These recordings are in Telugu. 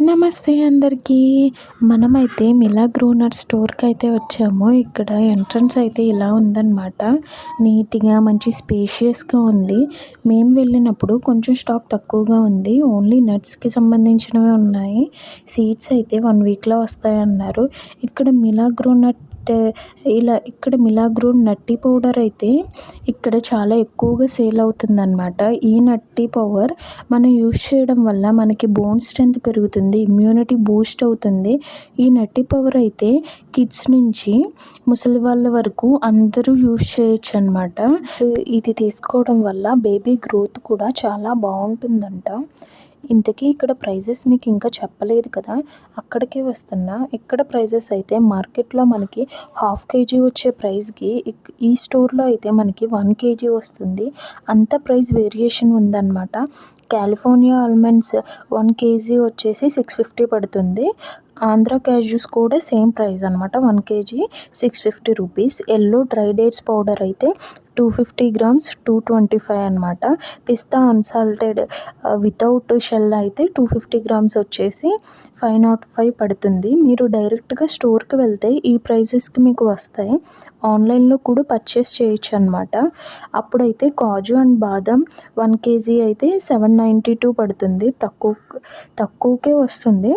నమస్తే అందరికీ. మనమైతే మిలా గ్రోనర్ స్టోర్కి అయితే వచ్చాము. ఇక్కడ ఎంట్రన్స్ అయితే ఇలా ఉందన్నమాట. నీట్గా మంచి స్పేషియస్గా ఉంది. మేము వెళ్ళినప్పుడు కొంచెం స్టాక్ తక్కువగా ఉంది. ఓన్లీ నట్స్కి సంబంధించినవే ఉన్నాయి. సీడ్స్ అయితే వన్ వీక్లో వస్తాయన్నారు. ఇక్కడ మిలా గ్రోనట్ ఇలా ఇక్కడ మిలాగ్రో నట్టి పౌడర్ అయితే ఇక్కడ చాలా ఎక్కువగా సేల్ అవుతుందన్నమాట. ఈ నట్టి పవర్ మనం యూస్ చేయడం వల్ల మనకి బోన్ స్ట్రెంత్ పెరుగుతుంది ఇమ్యూనిటీ బూస్ట్ అవుతుంది. ఈ నట్టి పవర్ అయితే కిడ్స్ నుంచి ముసలి వాళ్ళ వరకు అందరూ యూస్ చేయొచ్చు అనమాట సో ఇది తీసుకోవడం వల్ల బేబీ గ్రోత్ కూడా చాలా బాగుంటుందంట. ఇంతకీ ఇక్కడ ప్రైజెస్ మీకు ఇంకా చెప్పలేదు కదా. అక్కడికే వస్తున్నా. ఇక్కడ ప్రైజెస్ అయితే మార్కెట్లో మనకి హాఫ్ కేజీ వచ్చే ప్రైస్కి ఈ స్టోర్లో అయితే మనకి వన్ కేజీ వస్తుంది. అంత ప్రైస్ వేరియేషన్ ఉందన్నమాట. కాలిఫోర్నియా ఆల్మండ్స్ వన్ కేజీ వచ్చేసి సిక్స్ ఫిఫ్టీ పడుతుంది. ఆంధ్ర క్యాజ్యూస్ కూడా సేమ్ ప్రైస్ అనమాట one KG six fifty rupees. Yellow dry dates powder అయితే two fifty grams two twenty five అనమాట పిస్తా అన్సాల్టెడ్ వితౌట్ షెల్ అయితే టూ ఫిఫ్టీ గ్రామ్స్ వచ్చేసి ఫైవ్ నాట్ ఫైవ్ పడుతుంది. మీరు డైరెక్ట్గా స్టోర్కి వెళ్తే ఈ ప్రైజెస్కి మీకు వస్తాయి. ఆన్లైన్లో కూడా పర్చేస్ చేయొచ్చు అనమాట అప్పుడైతే కాజు అండ్ బాదం వన్ కేజీ అయితే సెవెన్ నైంటీ టూ పడుతుంది. తక్కువ తక్కువకే వస్తుంది.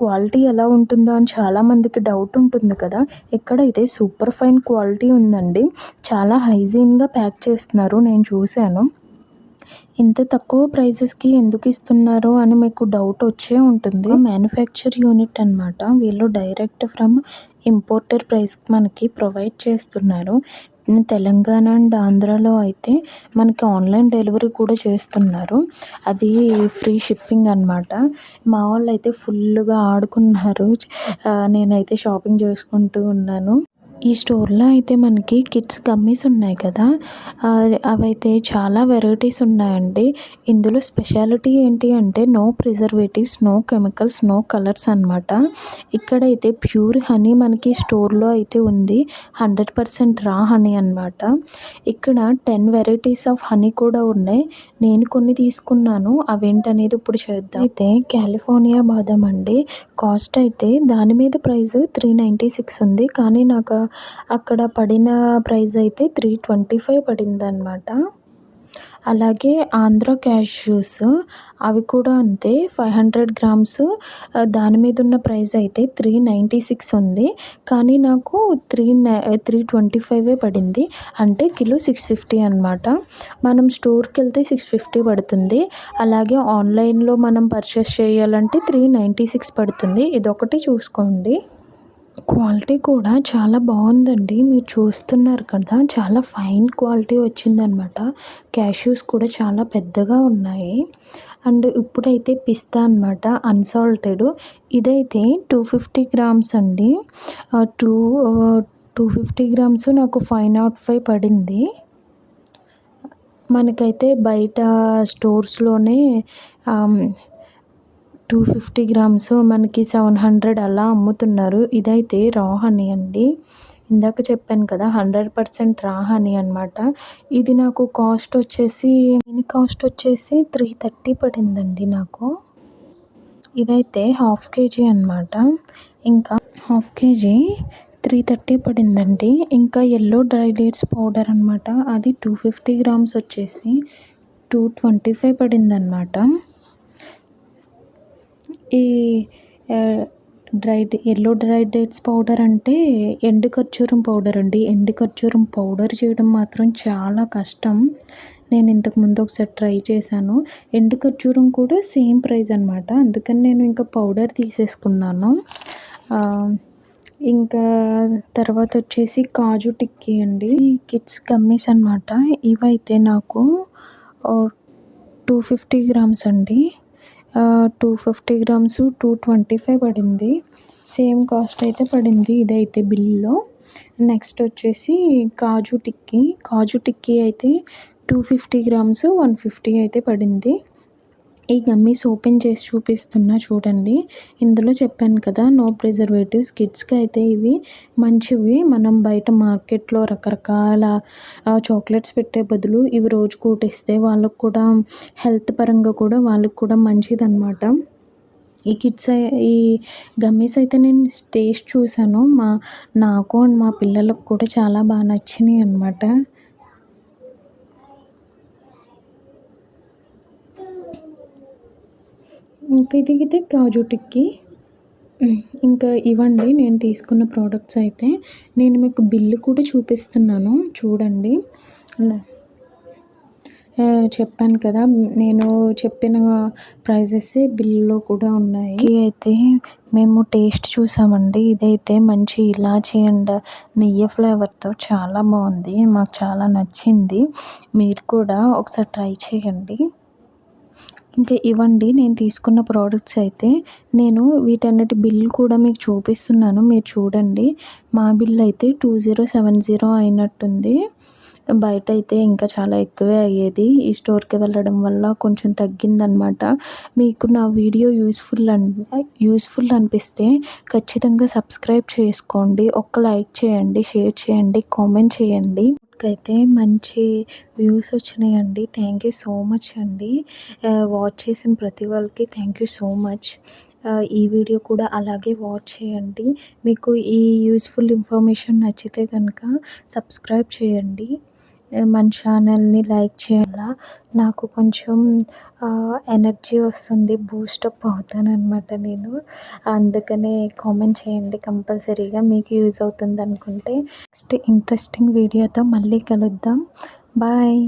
క్వాలిటీ ఎలా ఉంటుందో అని చాలామందికి డౌట్ ఉంటుంది కదా. ఇక్కడైతే సూపర్ ఫైన్ క్వాలిటీ ఉందండి చాలా హై హైజీన్గా ప్యాక్ చేస్తున్నారు నేను చూశాను. ఇంత తక్కువ ప్రైజెస్కి ఎందుకు ఇస్తున్నారు అని మీకు డౌట్ వచ్చే ఉంటుంది. మ్యానుఫ్యాక్చర్ యూనిట్ అనమాట వీళ్ళు డైరెక్ట్ ఫ్రమ్ ఇంపోర్టర్ ప్రైస్కి మనకి ప్రొవైడ్ చేస్తున్నారు. తెలంగాణ అండ్ ఆంధ్రాలో అయితే మనకి ఆన్లైన్ డెలివరీ కూడా చేస్తున్నారు. అది ఫ్రీ షిప్పింగ్ అనమాట మా వాళ్ళు అయితే ఫుల్గా ఆడుకున్నారు. నేనైతే షాపింగ్ చేసుకుంటూ ఉన్నాను. ఈ స్టోర్లో అయితే మనకి కిడ్స్ గమ్మీస్ ఉన్నాయి కదా. అవైతే చాలా వెరైటీస్ ఉన్నాయండి. ఇందులో స్పెషాలిటీ ఏంటి అంటే no preservatives no chemicals no colours అనమాట ఇక్కడైతే ప్యూర్ హనీ మనకి స్టోర్లో అయితే ఉంది. హండ్రెడ్ పర్సెంట్ రా హనీ అనమాట ఇక్కడ టెన్ వెరైటీస్ ఆఫ్ హనీ కూడా ఉన్నాయి. నేను కొన్ని తీసుకున్నాను. అవేంటనేది ఇప్పుడు చేద్దాం. అయితే కాలిఫోర్నియా బాదం అండి. కాస్ట్ అయితే దాని మీద ప్రైస్ త్రీ నైంటీ సిక్స్ ఉంది. కానీ నాకు అక్కడ పడిన ప్రైస్ అయితే త్రీ ట్వంటీ ఫైవ్ పడిందనమాట అలాగే ఆంధ్ర క్యాష్యూస్ అవి కూడా అంతే. ఫైవ్ హండ్రెడ్ గ్రామ్స్ దాని మీద ఉన్న ప్రైస్ అయితే త్రీ నైంటీ సిక్స్ ఉంది. కానీ నాకు త్రీ త్రీ ట్వంటీ ఫైవే పడింది. అంటే కిలో సిక్స్ ఫిఫ్టీ అనమాట మనం స్టోర్కి వెళ్తే సిక్స్ ఫిఫ్టీ పడుతుంది. అలాగే ఆన్లైన్లో మనం పర్చేస్ చేయాలంటే త్రీ నైంటీ సిక్స్ పడుతుంది. ఇదొకటి చూసుకోండి. క్వాలిటీ కూడా చాలా బాగుందండి. మీరు చూస్తున్నారు కదా చాలా ఫైన్ క్వాలిటీ వచ్చిందనమాట క్యాష్యూస్ కూడా చాలా పెద్దగా ఉన్నాయి. అండ్ ఇప్పుడైతే పిస్తా అనమాట అన్సాల్టెడ్. ఇదైతే టూ ఫిఫ్టీ గ్రామ్స్ అండి. టూ టూ ఫిఫ్టీ గ్రామ్స్ నాకు ఫైవ్ నాట్ ఫైవ్ పడింది. మనకైతే బయట స్టోర్స్లోనే టూ ఫిఫ్టీ గ్రామ్స్ మనకి సెవెన్ హండ్రెడ్ అలా అమ్ముతున్నారు. ఇదైతే రా హనీ అండి. ఇందాక చెప్పాను కదా హండ్రెడ్ పర్సెంట్ రా హనీ అనమాట ఇది నాకు కాస్ట్ వచ్చేసి దీని కాస్ట్ వచ్చేసి త్రీ థర్టీ పడిందండి నాకు. ఇదైతే హాఫ్ కేజీ అనమాట ఇంకా హాఫ్ కేజీ త్రీ థర్టీ పడిందండి. ఇంకా ఎల్లో డ్రై డేట్స్ పౌడర్ అనమాట అది టూ ఫిఫ్టీ గ్రామ్స్ వచ్చేసి టూ ట్వంటీ ఫైవ్ పడిందనమాట ఈ dried yellow dry dates powder అంటే ఎండు ఖర్జూరం పౌడర్ అండి. ఎండు ఖర్జూరం పౌడర్ చేయడం మాత్రం చాలా కష్టం. నేను ఇంతకు ముందు ఒకసారి ట్రై చేశాను. ఎండు ఖర్జూరం కూడా సేమ్ ప్రైస్ అనమాట అందుకని నేను ఇంకా పౌడర్ తీసేసుకున్నాను. ఇంకా తర్వాత వచ్చేసి కాజు టిక్కీ అండి. కిడ్స్ గమ్మీస్ అనమాట ఇవైతే నాకు టూ ఫిఫ్టీ గ్రామ్స్ అండి. Two fifty grams two twenty five పడింది. సేమ్ కాస్ట్ అయితే పడింది ఇదైతే బిల్లో నెక్స్ట్ వచ్చేసి కాజు టిక్కీ. కాజు టిక్కీ అయితే two fifty grams one fifty అయితే పడింది. ఈ గమ్మీస్ ఓపెన్ చేసి చూపిస్తున్నా చూడండి. ఇందులో చెప్పాను కదా నో ప్రిజర్వేటివ్స్ కిడ్స్కి అయితే ఇవి మంచివి. మనం బయట మార్కెట్లో రకరకాల చాక్లెట్స్ పెట్టే బదులు ఇవి రోజు కూటిస్తే వాళ్ళకు కూడా హెల్త్ పరంగా కూడా వాళ్ళకు కూడా మంచిదన్నమాట. ఈ కిడ్స్ ఈ గమ్మీస్ అయితే నేను టేస్ట్ చూశాను. మా నాకు అండ్ మా పిల్లలకు కూడా చాలా బాగా నచ్చినాయి అన్నమాట. ఇంకా ఇది అయితే కాజు టిక్కీ. ఇంకా ఇవ్వండి నేను తీసుకున్న ప్రోడక్ట్స్ అయితే. నేను మీకు బిల్లు కూడా చూపిస్తున్నాను చూడండి. చెప్పాను కదా నేను చెప్పిన ప్రైజెస్ బిల్లో కూడా ఉన్నాయి. అయితే మేము టేస్ట్ చూసామండి ఇదైతే మంచి ఇలాచీ అండ్ నెయ్యి ఫ్లేవర్తో చాలా బాగుంది మాకు చాలా నచ్చింది. మీరు కూడా ఒకసారి ట్రై చేయండి. ఇంకా ఇవ్వండి నేను తీసుకున్న ప్రోడక్ట్స్ అయితే నేను వీటన్నిటి బిల్ కూడా మీకు చూపిస్తున్నాను మీరు చూడండి. మా బిల్ అయితే టూ జీరో సెవెన్ జీరో అయినట్టుంది. బయట అయితే ఇంకా చాలా ఎక్కువే అయ్యేది. ఈ స్టోర్కి వెళ్ళడం వల్ల కొంచెం తగ్గిందనమాట మీకు నా వీడియో యూస్ఫుల్ అన్ యూస్ఫుల్ అనిపిస్తే ఖచ్చితంగా సబ్స్క్రైబ్ చేసుకోండి. ఒక్క లైక్ చేయండి షేర్ చేయండి కామెంట్ చేయండి. అయితే మంచి వ్యూస్ వచ్చినాయండి. థ్యాంక్ యూ సో మచ్ అండి. వాచ్ చేసిన ప్రతి వాళ్ళకి థ్యాంక్ యూ సో మచ్. ఈ వీడియో కూడా అలాగే వాచ్ చేయండి. మీకు ఈ యూస్ఫుల్ ఇన్ఫర్మేషన్ నచ్చితే కనుక సబ్స్క్రైబ్ చేయండి. మన ఛానల్ని లైక్ చేయాలా? నాకు కొంచెం ఎనర్జీ వస్తుంది బూస్టప్ అవుతాను అనమాట నేను. అందుకనే కామెంట్ చేయండి కంపల్సరీగా మీకు యూజ్ అవుతుంది అనుకుంటే. నెక్స్ట్ ఇంట్రెస్టింగ్ వీడియోతో మళ్ళీ కలుద్దాం. Bye